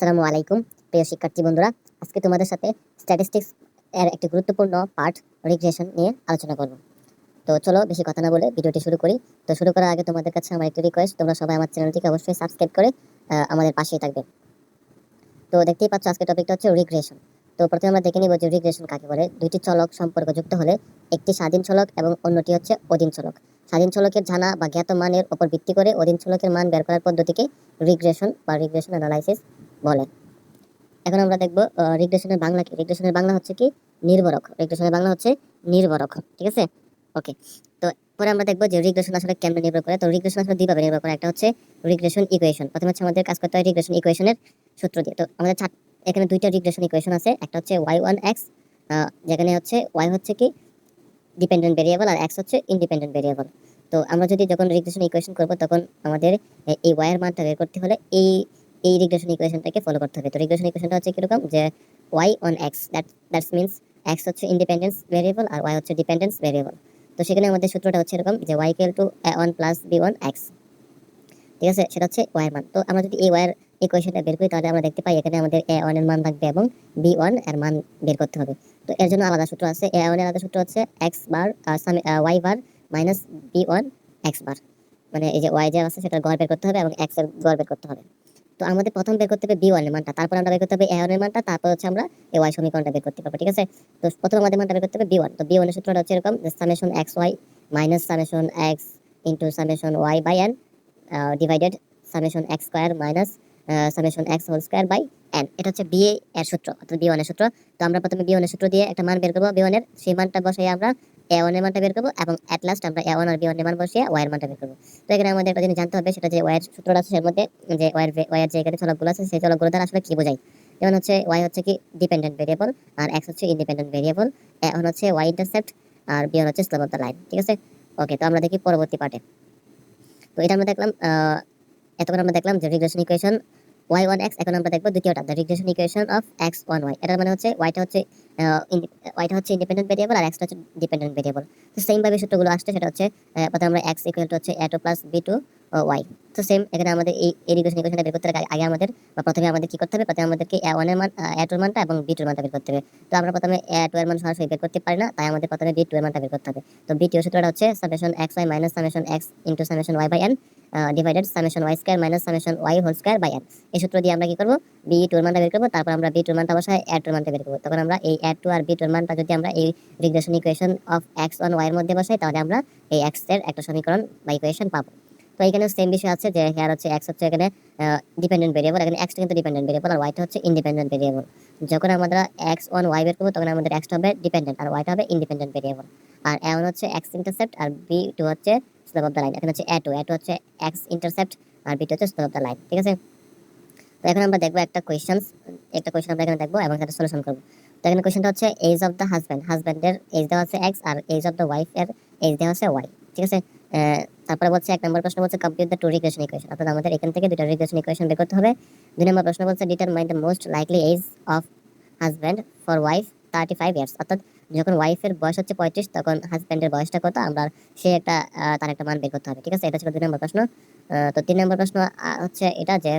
আসসালামু আলাইকুম, প্রিয় শিক্ষার্থী বন্ধুরা। আজকে তোমাদের সাথে স্ট্যাটিস্টিক্স এর একটি গুরুত্বপূর্ণ পার্ট রিগ্রেশন নিয়ে আলোচনা করব। তো চলো বেশি কথা না বলে ভিডিওটি শুরু করি। তো শুরু করার আগে তোমাদের কাছে আমার একটি রিকোয়েস্ট তোমরা সবাই আমার চ্যানেলটিকে অবশ্যই সাবস্ক্রাইব করে আমাদের পাশেই থাকবে। তো দেখতেই পাচ্ছ আজকের টপিকটা হচ্ছে রিগ্রেশন তো প্রথমে আমরা দেখে নিব যে রিগ্রেশন কাকে বলে। দুইটি চলক সম্পর্কযুক্ত হলে একটি স্বাধীন চলক এবং অন্যটি হচ্ছে অধীন চলক। স্বাধীন চলকের জানা বা জ্ঞাত মানের উপর ভিত্তি করে অধীন চলকের মান বের করার পদ্ধতিকে রিগ্রেশন বা রিগ্রেশন অ্যানালাইসিস বলে। এখন আমরা দেখব রিগ্রেশনের বাংলা কি? রিগ্রেশনের বাংলা হচ্ছে কি? নির্ভরক। রিগ্রেশনের বাংলা হচ্ছে নির্ভরক, ঠিক আছে? ওকে তো পরে আমরা দেখব যে রিগ্রেশন আসলে কেমনে নির্ভর করে। তো রিগ্রেশন আসলে দুইভাবে নির্ভর করে। একটা হচ্ছে রিগ্রেশন ইকুয়েশন প্রথমে হচ্ছে আমাদের কাজ করতে হয় রিগ্রেশন ইকুয়েশনের সূত্র দিয়ে। তো আমাদের চার, এখানে দুইটা রিগ্রেশন ইকুয়েশন আছে। একটা হচ্ছে ওয়াই ওয়ান এক্স যেখানে হচ্ছে ওয়াই হচ্ছে কি? ডিপেন্ডেন্ট ভেরিয়েবল আর এক্স হচ্ছে ইন্ডিপেন্ডেন্ট ভেরিয়েবল তো আমরা যদি যখন রিগ্রেশন ইকুয়েশন করব, তখন আমাদের এই ওয়াই এর মানটা বের করতে হলে এই এই রিগ্রেশন ইকুয়েশনটাকে ফলো করতে হবে। তো রিগ্রেশন ইকুয়েশনটা হচ্ছে কীরকম? যে Y on X that that's means X হচ্ছে ইন্ডিপেন্ডেন্স ভেরিয়েবল আর ওয়াই হচ্ছে ডিপেন্ডেন্স ভেরিয়েবল তো সেখানে আমাদের সূত্রটা হচ্ছে এরকম যে Y equal to A one plus B one X ঠিক আছে? সেটা হচ্ছে ওয়াই মান। তো আমরা যদি এই ওয়াই এর ইকুয়েশনটা বের করি, তাহলে আমরা দেখতে পাই এখানে আমাদের এ ওয়ানের মান থাকবে এবং বি ওয়ানের মান বের করতে হবে। তো এর জন্য আলাদা সূত্র আছে। এ ওয়ানের আলাদা সূত্র হচ্ছে X bar Y bar minus B one X bar মানে এই যে ওয়াই যে আছে, সেটার গড় বের করতে হবে এবং এক্সের গড় বের করতে হবে। তো আমাদের প্রথম বের করতে হবে বি ওয়ানের মানটা, তারপর আমরা বের করতে হবে এ ওয়ানের মানটা, তারপর হচ্ছে আমরা এ ওয়াই সমীকরণটা বের করতে পারব, ঠিক আছে? তো প্রথম আমাদের মানটা বের করতে হবে বি ওয়ান তো বি ওয়ানের সূত্রটা হচ্ছে এরকম summation X Y minus summation X into summation Y by N divided summation X square minus summation X whole square by N এটা হচ্ছে বি এর সূত্র, অর্থাৎ বি ওয়ানের সূত্র। তো আমরা প্রথমে বি ওয়ানের সূত্র দিয়ে একটা মান বের করব বি ওয়ানের সেই মানটা বসাই আমরা এ ওয়ানের মানটা বের করব এবং অ্যাট লাস্ট আমরা এ আর বি ওয়ানের মান বসিয়ে ওয়াই এর মানটা বের করব। তো এখানে আমাদের একটা জানতে হবে, সেটা যে ওয়াইয়ের সূত্রটা আছে সের মধ্যে যে ওয়াইয়ের ওয়াইয়ের যে এখানে চলকগুলো আছে, সেই চলকগুলো দ্বারা আসলে কি বোঝায়? যেমন হচ্ছে ওয়াই হচ্ছে কি ডিপেন্ডেন্ট ভেরিয়েবল আর এক্স হচ্ছে ইন্ডিপেন্ডেন্ট ভেরিয়েবল এখন হচ্ছে ওয়াই ইন্টারসেপ্ট আর বি হচ্ছে স্লোপ অফ দ্য লাইন ঠিক আছে? ওকে তো আমরা দেখি পরবর্তী পার্টে তো এটা আমরা দেখলাম এতক্ষণ আমরা দেখলাম যে regression equation Y one X এখন আমরা দেখব দ্বিতীয়টা the regression equation of X one Y এটার মানে হচ্ছে ওয়াইটা হচ্ছে ওয়াইটা হচ্ছে ইন্ডিপেন্ডেন্ট ভেরিয়েবল আর এক্সটা হচ্ছে ডিপেন্ডেন্ট ভেরিয়েবল তো সেম ভাবে সূত্রগুলো আসছে, সেটা হচ্ছে প্রথমে আমরা এক্স ইকুয়াল টু হচ্ছে A two plus B two Y তো সেম এখানে আমাদের এই এই রিগ্রেশন ইকুয়েশনটা বের করতে আগে আমাদের, বা প্রথমে আমাদের কি করতে হবে? প্রথমে আমাদেরকে এ ওয়ানের মান এ টুর মানটা এবং বি টুর মানটা বের করতে হবে। তো আমরা প্রথমে এ টু এর মান সরাসরি বের করতে পারি না, তাই আমাদের প্রথমে বি টু এর মানটা বের করতে হবে। তো বি টু এর সূত্রটা হচ্ছে summation X Y minus summation X into summation Y by N divided summation Y square minus summation Y whole square by N এই সূত্র দিয়ে আমরা কি করব? বি টুর মানটা বের করব, তারপর আমরা বি টুর মানটা বসায় এ টু টুর মানটা বের করব। তখন আমরা এই এ টু আর বি টুর মানটা যদি আমরা এই regression equation of X one Y এর মধ্যে বসাই, তাহলে আমরা এই এক্সের একটা সমীকরণ বা ইকুয়েশন পাবো। তো এখানে সেম বিষয় আছে যে হেয়ার হচ্ছে এক্স হচ্ছে এখানে ডিপেন্ডেন্ট ভেরিয়েবল এখানে এক্সটা কিন্তু ডিপেন্ডেন্ট ভেরিয়েবল আর ওয়াইটা হচ্ছে ইন্ডিপেন্ডেন্ট ভেরিয়েবল যখন আমরা এক্স ওয়ান ওয়াই বের করব, তখন আমাদের এক্সটা হবে ডিপেন্ডেন্ট আর ওয়াইটা হবে ইন্ডিপেন্ডেন্ট ভেরিয়েবল আর এ ওয়ান হচ্ছে এক্স ইন্টারসেপ্ট আর বি টু হচ্ছে স্লোপ অফ দ্য লাইন এখানে হচ্ছে এ টু এ টু হচ্ছে এক্স ইন্টারসেপ্ট আর বি টু হচ্ছে স্লোপ অফ দ্য লাইন ঠিক আছে? তো এখন আমরা দেখব একটা কোয়েশ্চেন্স একটা কোয়েশ্চেন আমরা এখানে দেখব এবং সেটা সলিউশন করব। তো এখানে কোয়েশ্চনটা হচ্ছে এজ অফ দ্য হাজব্যান্ড হাজব্যান্ডের এজ দেওয়া আছে এক্স আর এজ অফ দ্য ওয়াইফ এর এজ দেওয়া আছে ওয়াই ঠিক আছে? তারপরে বলছে, এক নম্বর প্রশ্ন বলছে complete the two regression equation অর্থাৎ আমাদের এখান থেকে দুটো রিগ্রেশন ইকুয়েশন বের করতে হবে। দুই নম্বর প্রশ্ন বলছে determine the most likely age of husband for wife thirty five years অর্থাৎ যখন ওয়াইফের বয়স হচ্ছে পঁয়ত্রিশ, তখন হাজব্যান্ডের বয়সটা কত? আমরা সে একটা তার একটা মান বের করতে হবে, ঠিক আছে? এটা ছিল দুই নম্বর প্রশ্ন। তো তিন নম্বর প্রশ্ন হচ্ছে এটা যে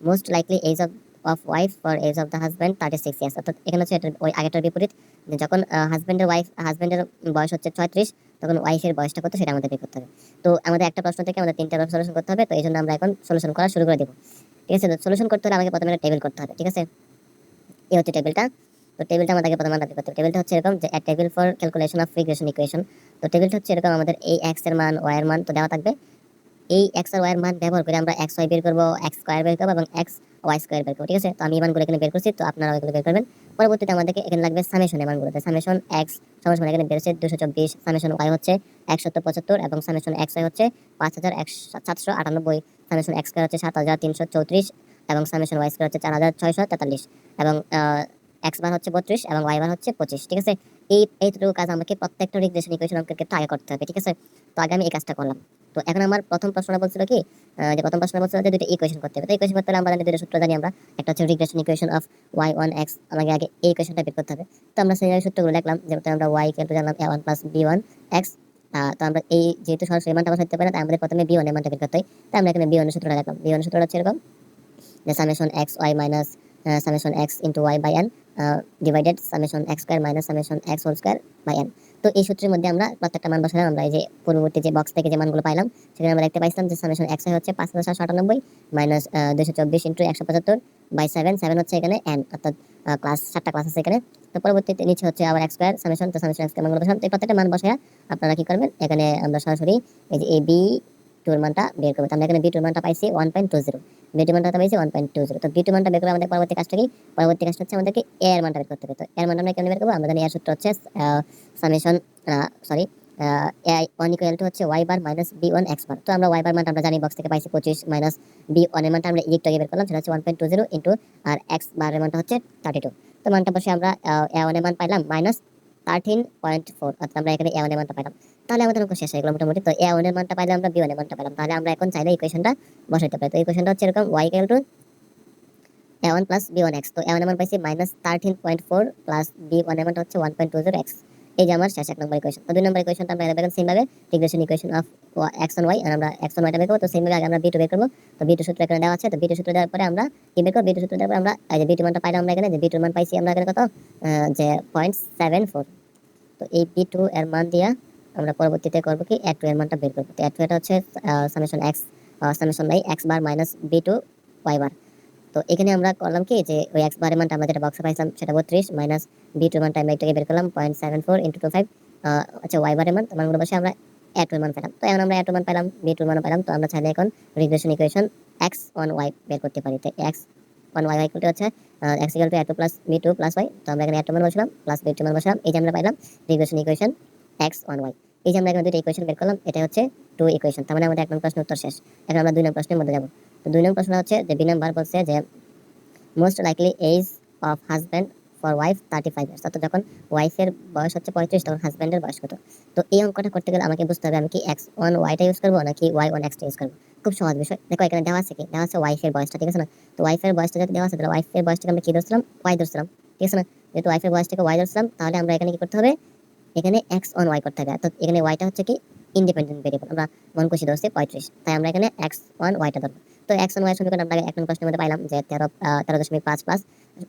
most likely age of of wife for age of the husband thirty six years অর্থাৎ এখানে হচ্ছে ওই আগেটার বিপরীত যখন হাজব্যান্ডের ওয়াইফ হাজব্যান্ডের বয়স হচ্ছে ছয়ত্রিশ, তখন ওয়াইফের বয়সটা কত সেটা আমাদের বের করতে হবে। তো আমাদের একটা প্রশ্ন থেকে আমাদের তিনটা সলিউশন করতে হবে, তো এই জন্য আমরা এখন সলিউশন করা শুরু করে দেবো। ঠিক আছে? সলিউশন করতে হলে আমাকে প্রথমে একটা টেবিল করতে হবে, ঠিক আছে? এই হচ্ছে টেবিলটা তো টেবিলটা আমাদেরকে প্রথমে বের করতে হবে টেবিলটা হচ্ছে এরকম যে table for calculation of regression equation তো টেবিলটা হচ্ছে এরকম আমাদের এই এক্সের মান ওয়াই এর মান, তো দেওয়া থাকবে। এই এক্স আর ওয়াই এর মান ব্যবহার করে আমরা এক্স ওয়াই বের করব এক্স স্কোয়ার বের করব এবং এক্স ওয়াই স্কোয়ার বের করব, ঠিক আছে? তো আমি এই মানগুলো এখানে বের করছি, তো আপনারা এগুলো বের করবেন। পরবর্তীতে আমাদেরকে এখানে লাগবে সামেশন এর মানগুলোতে। সামেশন এক্স সামেশন এখানে বেরোচ্ছে দুশো চব্বিশ সামেশন ওয়াই হচ্ছে একশত পঁচাত্তর এবং সামেশন এক্স ওয়াই হচ্ছে পাঁচ হাজার সাতশো আটানব্বই সামেশন এক্স স্কোয়ার হচ্ছে সাত হাজার তিনশো চৌত্রিশ এবং সামেশন ওয়াই স্কোয়ার হচ্ছে চার হাজার ছয়শো তেতাল্লিশ এবং এক্স বার হচ্ছে বত্রিশ এবং ওয়াই বার হচ্ছে পঁচিশ, ঠিক আছে? এই, এইটুকু কাজ আমাকে প্রত্যেকটা রিগ্রেশন ইকুয়েশন ক্ষেত্রে আগে করতে হবে, ঠিক আছে? তো আগে আমি এই কাজটা করলাম। তো এখন আমার প্রথম প্রশ্নটা বলছিল কি যে প্রথম প্রশ্ন বলছিল যে দুটো ইকুয়েশন করতে হবে। তো ইকুয়েশন করতে হলে আমরা জানি দুটো সূত্র জানি আমরা। একটা হচ্ছে regression equation of Y one X আমাকে আগে এই ইকুয়েশনটা বের করতে হবে। তো আমরা সেই সূত্রগুলো লিখলাম যেমন আমরা ওয়াই কেটে জানলাম A one plus B one X তো আমরা এই যেহেতু সরাসরি মানটা বসাইতে পারি না আমাদের প্রথমে বি ওয়ানের মানটা বের করতে হয়। তাই আমরা এখানে বি ওয়ানের সূত্রটা লিখলাম বি ওয়ানের সূত্রটা হচ্ছে এরকম, যে summation X Y minus summation X into Y by N divided summation X square minus summation X whole square by N তো এই সূত্রের মধ্যে আমরা প্রত্যেকটা মান বসালাম। আমরা এই যে পূর্ববর্তী যে বক্স থেকে যে মানগুলো পাইলাম, সেখানে আমরা দেখতে পাইছিলাম যে সামেশন একশো হচ্ছে পাঁচ হাজার সাতশো আটানব্বই মাইনাস দুশো চব্বিশ ইন্টু একশো পঁচাত্তর বাই সেভেন সেভেন হচ্ছে এখানে এন অর্থাৎ ক্লাস সাতটা ক্লাস আছে এখানে। তো পরবর্তীতে নিচে হচ্ছে আবার এক্সপায়ার সামেশন তো সামেশন এক্স মানগুলো বসালাম। তো এই প্রত্যেকটা মান বসায় আপনারা কি করবেন? এখানে আমরা সরাসরি এই যে এ বি টুর মানটা বের করব। তো আমরা এখানে বি টুর মানটা পাইছি one point two zero B two মানটা পাইছি ওয়ান পয়েন্ট টু জিরো তো বি টু মানটা বের করে আমাদের পরবর্তী কাজটা কি? পরবর্তী কাজটা হচ্ছে আমাদেরকে এ এর মানটা বের করতে হবে। তো এর মানটা আমরা কেন বের করব। জানি এর সূত্র হচ্ছে summation sorry A one equal to হচ্ছে Y bar minus B one X bar তো আমরা ওয়াই বার মানটা আমরা জানি বক্স থেকে পাইছি পঁচিশ মাইনাস বি ওয়ানের মানটা আমরা ইলেক্ট বের করলাম। সেটা হচ্ছে one point two zero into আর এক্স বারের মানটা হচ্ছে থার্টি টু তো মানটা বসে আমরা এ ওয়ানের মান পাইলাম মাইনাস থার্টিন পয়েন্ট ফোর অর্থাৎ তাহলে আমাদের অঙ্ক শেষ হয়ে গেল মোটামুটি। তো এ ওয়ানের মানটা পাইলে আমরা বি ওয়ানের মানটা পাইলাম। তাহলে আমরা এখন চাইলে ইকুয়েশনটা বসাইতে পারি। তো ইকুয়েশনটা হচ্ছে এরকম Y two A one plus B one X তো এ ওয়ানের মান পাইছি minus thirteen point four plus B ওয়ানের মানটা হচ্ছে one point two zero X এই যে আমার, শেষ এক নম্বর ইকুয়েশন দুই নম্বর ইকুয়েশনটা আমরা বের সেম ভাবে regression equation of X on Y আর আমরা এক্স অন ওয়াইটা বের করব। তো সেম ভাবে আগে আমরা বি টু বের করব। তো বি টু সূত্র এখানে দেওয়া আছে। তো বি টু সূত্র দেওয়ার পরে আমরা কি বের করব? বি টু সূত্র দেওয়ার পরে আমরা এই যে বি টু মানটা পাইলাম আমরা এখানে, যে বি টু মান পাইছি আমরা এখানে কত? যে পয়েন্ট সেভেন ফোর তো এই বি টু এর মান দিয়া আমরা পরবর্তীতে করব কি? এ টু এর মানটা বের করব। তো এ টু এটা হচ্ছে summation X summation by X bar minus B two Y bar তো এখানে আমরা করলাম কি যে ওই এক্স বারের মানটা আমরা যেটা বক্সে পাইছিলাম, সেটা বত্রিশ মাইনাস বি টু মানটা আমরা এটাকে বের করলাম point seven four into two five আচ্ছা ওয়াই বারের মান তো মানগুলো বসে আমরা এ টু মান পেলাম। তো এখন আমরা এ টু মান পেলাম বি টু মান পেলাম তো আমরা চাইলে এখন regression equation X one Y বের করতে পারি। তো X one Y equal to হচ্ছে X equal to A two plus B two plus Y তো আমরা এখানে এ টু মান বসলাম প্লাস বি টু মান বসলাম, এই যে আমরা পাইলাম regression equation X one Y এই যে আমরা এখানে দুটো ইকুয়েশন বের করলাম, এটা হচ্ছে টু ইকুয়েশন তার মানে আমাদের এক নম্বর প্রশ্ন উত্তর শেষ। এখন আমরা দুই নম্বর প্রশ্নের মধ্যে যাব। দুই নম্বর প্রশ্ন হচ্ছে যে বি নাম্বার বলছে যে most likely age of husband for wife thirty five years অর্থাৎ যখন ওয়াইফের বয়স হচ্ছে পঁয়ত্রিশ, তখন হাজব্যান্ডের বয়স কত? তো এই অঙ্কটা করতে গেলে আমাকে বুঝতে হবে আমি কি এক্স ওয়ান ওয়াইটা ইউজ করব নাকি ওয়াই ওয়ান এক্সটা ইউজ করব? খুব সহজ বিষয়। দেখো, এখানে দেওয়া আছে কি? দেওয়া আছে ওয়াইফের বয়সটা, ঠিক আছে না? তো ওয়াইফের বয়সটা যদি দেওয়া আছে, তাহলে ওয়াইফের বয়সটাকে আমরা কি ধরছিলাম? ওয়াই ধরছিলাম, ঠিক আছে না? যেহেতু ওয়াইফের বয়সটাকে ওয়াই ধরছিলাম, তাহলে আমরা এখানে কি করতে হবে? এখানে এক্স অন ওয়াই করতে হবে। অর্থাৎ এখানে ওয়াইটা হচ্ছে কি ইন্ডিপেন্ডেন্ট ভেরিয়েবল আমরা মন খুশি ধরছি পঁয়ত্রিশ। তাই আমরা এখানে এক্স ওয়ান ওয়াইটা ধরবো। তো এক্স ওয়াই সমীকরণ আমরা এক নম্বর প্রশ্নের মধ্যে পাইলাম যে তেরো তেরো দশমিক পাঁচ plus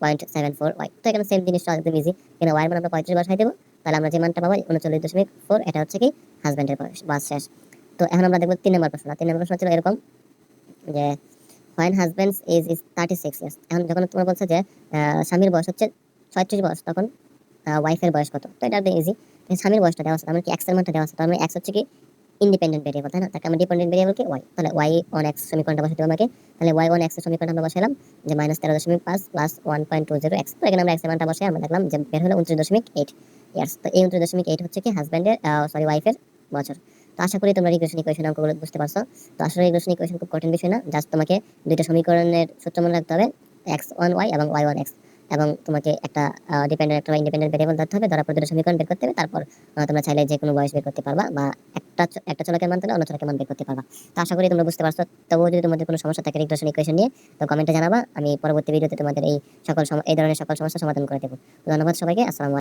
point seven four Y তো এখানে সেম জিনিসটা একদম ইজি এখানে ওয়াই মান আমরা পঁয়ত্রিশ বসাই দেবো। তাহলে আমরা যে মানটা পাবো উনচল্লিশ দশমিক ফোর এটা হচ্ছে কি হাজব্যান্ডের বাস শেষ। তো এখন আমরা দেখব তিন নম্বর প্রশ্ন। তিন নম্বর প্রশ্ন ছিল এরকম যে when husband's age is thirty six years এখন যখন তোমার বলছে যে স্বামীর বয়স হচ্ছে ছয়ত্রিশ বয়স, তখন ওয়াইফের বয়স কত? তো এটা একদম ইজি স্বামীর বয়সটা দেওয়া আছে, তার মানে কি এক্সের মানটা দেওয়া আছে। তার মানে এক্স হচ্ছে কি ইন্ডিপেন্ডেন্ট ভেরিয়েবল তাই না? তাকে আমরা ডিপেন্ডেন্ট ভেরিয়েবল কি ওয়াই তাহলে ওয়াই অন এক্স সমীকরণটা বসাতে আমাকে। তাহলে ওয়াই অন এক্সের সমীকরণটা আমরা বসালাম, যে মাইনাস তেরো দশমিক পাঁচ plus one point two zero X তো এখানে আমরা এক্স মানটা বসে আমরা দেখলাম যে বের হলো উনত্রিশ দশমিক এইট ইয়ার্স তো এই উনত্রিশ দশমিক এইট হচ্ছে কি হাজব্যান্ডের সরি ওয়াইফের বছর। তো আশা করি তোমরা রিগ্রেশন ইকুয়েশন অঙ্কগুলো বুঝতে পারছ। তো আসলে রিগ্রেশন ইকুয়েশন খুব কঠিন বিষয় না জাস্ট তোমাকে দুইটা সমীকরণের সূত্র মনে রাখতে হবে এক্স ওয়ান ওয়াই এবং ওয়াই ওয়ান এক্স এবং তোমাকে একটা ডিপেন্ডেন্ট একটা ইন্ডিপেন্ডেন্ট ভেরিয়েবল ধরতে হবে, ধরা প্রতিটা সমীকরণ বের করতে হবে, তারপর তোমরা চাইলে যে কোনো বয়স বের করতে পারবা বা একটা একটা চলকের মান তাহলে অন্য চলকের মান বের করতে পারবা। তো আশা করি তোমরা বুঝতে পারছ। তবুও যদি তোমাদের কোনো সমস্যা থাকে রিগ্রেশন ইকুয়েশন নিয়ে, তো কমেন্টে জানাবা, আমি পরবর্তী ভিডিওতে তোমাদের এই সকল এই ধরনের সকল সমস্যা সমাধান করে দেবো। ধন্যবাদ সবাইকে, আসসালামু